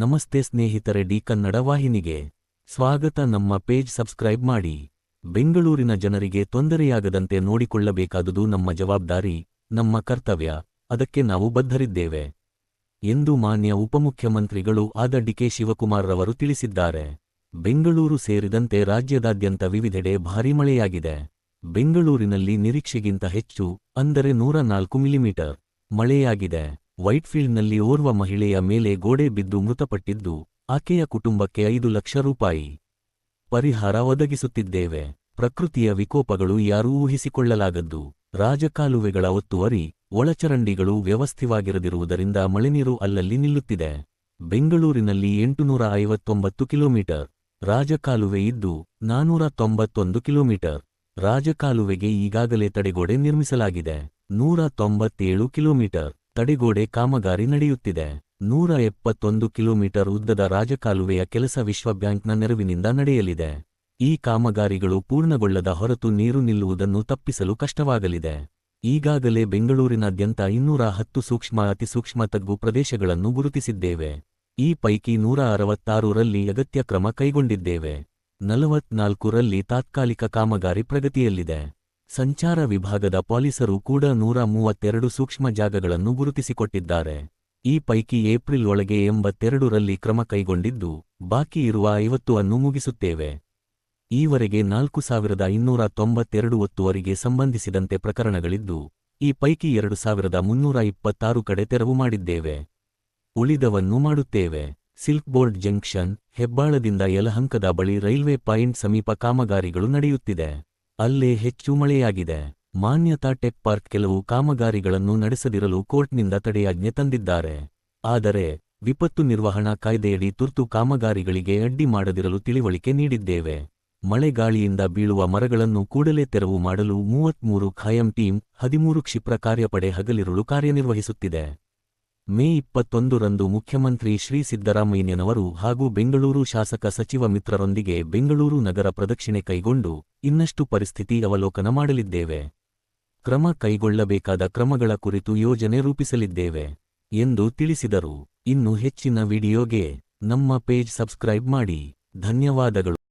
ನಮಸ್ತೆ ಸ್ನೇಹಿತರೆ ಡಿ ಕನ್ನಡ ವಾಹಿನಿಗೆ ಸ್ವಾಗತ. ನಮ್ಮ ಪೇಜ್ ಸಬ್ಸ್ಕ್ರೈಬ್ ಮಾಡಿ. ಬೆಂಗಳೂರಿನ ಜನರಿಗೆ ತೊಂದರೆಯಾಗದಂತೆ ನೋಡಿಕೊಳ್ಳಬೇಕಾದುದು ನಮ್ಮ ಜವಾಬ್ದಾರಿ, ನಮ್ಮ ಕರ್ತವ್ಯ. ಅದಕ್ಕೆ ನಾವು ಬದ್ಧರಿದ್ದೇವೆ ಎಂದು ಮಾನ್ಯ ಉಪಮುಖ್ಯಮಂತ್ರಿಗಳು ಆದ ಡಿಕೆ ಶಿವಕುಮಾರ್ ರವರು ತಿಳಿಸಿದ್ದಾರೆ. ಬೆಂಗಳೂರು ಸೇರಿದಂತೆ ರಾಜ್ಯದಾದ್ಯಂತ ವಿವಿಧೆಡೆ ಭಾರೀ ಮಳೆಯಾಗಿದೆ. ಬೆಂಗಳೂರಿನಲ್ಲಿ ನಿರೀಕ್ಷೆಗಿಂತ ಹೆಚ್ಚು, ಅಂದರೆ ನೂರ ನಾಲ್ಕು ಮಿಲಿಮೀಟರ್ ಮಳೆಯಾಗಿದೆ. ವೈಟ್ಫೀಲ್ಡ್ನಲ್ಲಿ ಓರ್ವ ಮಹಿಳೆಯ ಮೇಲೆ ಗೋಡೆ ಬಿದ್ದು ಮೃತಪಟ್ಟಿದ್ದು, ಆಕೆಯ ಕುಟುಂಬಕ್ಕೆ ಐದು ಲಕ್ಷ ರೂಪಾಯಿ ಪರಿಹಾರ ಒದಗಿಸುತ್ತಿದ್ದೇವೆ. ಪ್ರಕೃತಿಯ ವಿಕೋಪಗಳು ಯಾರೂ ಊಹಿಸಿಕೊಳ್ಳಲಾಗದ್ದು. ರಾಜಕಾಲುವೆಗಳ ಒತ್ತುವರಿ, ಒಳಚರಂಡಿಗಳು ವ್ಯವಸ್ಥಿವಾಗಿರದಿರುವುದರಿಂದ ಮಳೆನೀರು ಅಲ್ಲಲ್ಲಿ ನಿಲ್ಲುತ್ತಿದೆ. ಬೆಂಗಳೂರಿನಲ್ಲಿ ಎಂಟುನೂರ ಐವತ್ತೊಂಬತ್ತು ಕಿಲೋಮೀಟರ್ ರಾಜಕಾಲುವೆ ಇದ್ದು, ನಾನೂರ ತೊಂಬತ್ತೊಂದು ಕಿಲೋಮೀಟರ್ ರಾಜಕಾಲುವೆಗೆ ಈಗಾಗಲೇ ತಡೆಗೋಡೆ ನಿರ್ಮಿಸಲಾಗಿದೆ. ನೂರ ತೊಂಬತ್ತೇಳು ಕಿಲೋಮೀಟರ್ ತಡೆಗೋಡೆ ಕಾಮಗಾರಿ ನಡೆಯುತ್ತಿದೆ. ನೂರ ಎಪ್ಪತ್ತೊಂದು ಕಿಲೋಮೀಟರ್ ಉದ್ದದ ರಾಜಕಾಲುವೆಯ ಕೆಲಸ ವಿಶ್ವಬ್ಯಾಂಕ್ನ ನೆರವಿನಿಂದ ನಡೆಯಲಿದೆ. ಈ ಕಾಮಗಾರಿಗಳು ಪೂರ್ಣಗೊಳ್ಳದ ಹೊರತು ನೀರು ನಿಲ್ಲುವುದನ್ನು ತಪ್ಪಿಸಲು ಕಷ್ಟವಾಗಲಿದೆ. ಈಗಾಗಲೇ ಬೆಂಗಳೂರಿನಾದ್ಯಂತ ಇನ್ನೂರ ಹತ್ತು ಸೂಕ್ಷ್ಮ ಅತಿಸೂಕ್ಷ್ಮ ತಗ್ಗು ಪ್ರದೇಶಗಳನ್ನು ಗುರುತಿಸಿದ್ದೇವೆ. ಈ ಪೈಕಿ ನೂರ ಅರವತ್ತಾರು ರಲ್ಲಿ ಅಗತ್ಯ ಕ್ರಮ ಕೈಗೊಂಡಿದ್ದೇವೆ. ನಲವತ್ನಾಲ್ಕು ರಲ್ಲಿ ತಾತ್ಕಾಲಿಕ ಕಾಮಗಾರಿ ಪ್ರಗತಿಯಲ್ಲಿದೆ. ಸಂಚಾರ ವಿಭಾಗದ ಪೊಲೀಸರು ಕೂಡ ನೂರ ಮೂವತ್ತೆರಡು ಸೂಕ್ಷ್ಮ ಜಾಗಗಳನ್ನು ಗುರುತಿಸಿಕೊಟ್ಟಿದ್ದಾರೆ. ಈ ಪೈಕಿ ಏಪ್ರಿಲ್ ಒಳಗೆ ಎಂಬತ್ತೆರಡರಲ್ಲಿ ಕ್ರಮ ಕೈಗೊಂಡಿದ್ದು, ಬಾಕಿ ಇರುವ ಐವತ್ತು ಅನ್ನು ಮುಗಿಸುತ್ತೇವೆ. ಈವರೆಗೆ ನಾಲ್ಕು ಸಾವಿರದ ಇನ್ನೂರ ತೊಂಬತ್ತೆರಡು ಒತ್ತುವರಿಗೆ ಸಂಬಂಧಿಸಿದಂತೆ ಪ್ರಕರಣಗಳಿದ್ದು, ಈ ಪೈಕಿ ಎರಡು ಸಾವಿರದ ಮುನ್ನೂರ ಇಪ್ಪತ್ತಾರು ಕಡೆ ತೆರವು ಮಾಡಿದ್ದೇವೆ. ಉಳಿದವನ್ನು ಮಾಡುತ್ತೇವೆ. ಸಿಲ್ಕ್ ಬೋರ್ಡ್ ಜಂಕ್ಷನ್, ಹೆಬ್ಬಾಳದಿಂದ ಯಲಹಂಕದ ಬಳಿ ರೈಲ್ವೆ ಪಾಯಿಂಟ್ ಸಮೀಪ ಕಾಮಗಾರಿಗಳು ನಡೆಯುತ್ತಿದೆ. ಅಲ್ಲೇ ಹೆಚ್ಚು ಮಳೆಯಾಗಿದೆ. ಮಾನ್ಯತಾ ಟೆಕ್ ಪಾರ್ಕ್ ಕೆಲವು ಕಾಮಗಾರಿಗಳನ್ನು ನಡೆಸದಿರಲು ಕೋರ್ಟ್ನಿಂದ ತಡೆಯಾಜ್ಞೆ ತಂದಿದ್ದಾರೆ. ಆದರೆ, ವಿಪತ್ತು ನಿರ್ವಹಣಾ ಕಾಯ್ದೆಯಡಿ ತುರ್ತು ಕಾಮಗಾರಿಗಳಿಗೆ ಅಡ್ಡಿ ಮಾಡದಿರಲು ತಿಳಿವಳಿಕೆ ನೀಡಿದ್ದೇವೆ. ಮಳೆಗಾಳಿಯಿಂದ ಬೀಳುವ ಮರಗಳನ್ನು ಕೂಡಲೇ ತೆರವು ಮಾಡಲು ಮೂವತ್ಮೂರು ಖಾಯಂ ಟೀಂ ಹದಿಮೂರು ಕ್ಷಿಪ್ರ ಕಾರ್ಯಪಡೆ ಹಗಲಿರುಳು ಕಾರ್ಯನಿರ್ವಹಿಸುತ್ತಿದೆ. ಮೇ ಇಪ್ಪತ್ತೊಂದರಂದು ಮುಖ್ಯಮಂತ್ರಿ ಶ್ರೀ ಸಿದ್ದರಾಮಯ್ಯನವರು ಹಾಗೂ ಬೆಂಗಳೂರು ಶಾಸಕ ಸಚಿವ ಮಿತ್ರರೊಂದಿಗೆ ಬೆಂಗಳೂರು ನಗರ ಪ್ರದಕ್ಷಿಣೆ ಕೈಗೊಂಡು ಇನ್ನಷ್ಟು ಪರಿಸ್ಥಿತಿ ಅವಲೋಕನ ಮಾಡಲಿದ್ದೇವೆ. ಕ್ರಮ ಕೈಗೊಳ್ಳಬೇಕಾದ ಕ್ರಮಗಳ ಕುರಿತು ಯೋಜನೆ ರೂಪಿಸಲಿದ್ದೇವೆ ಎಂದು ತಿಳಿಸಿದರು. ಇನ್ನು ಹೆಚ್ಚಿನ ವಿಡಿಯೋಗೆ ನಮ್ಮ ಪೇಜ್ ಸಬ್ಸ್ಕ್ರೈಬ್ ಮಾಡಿ. ಧನ್ಯವಾದಗಳು.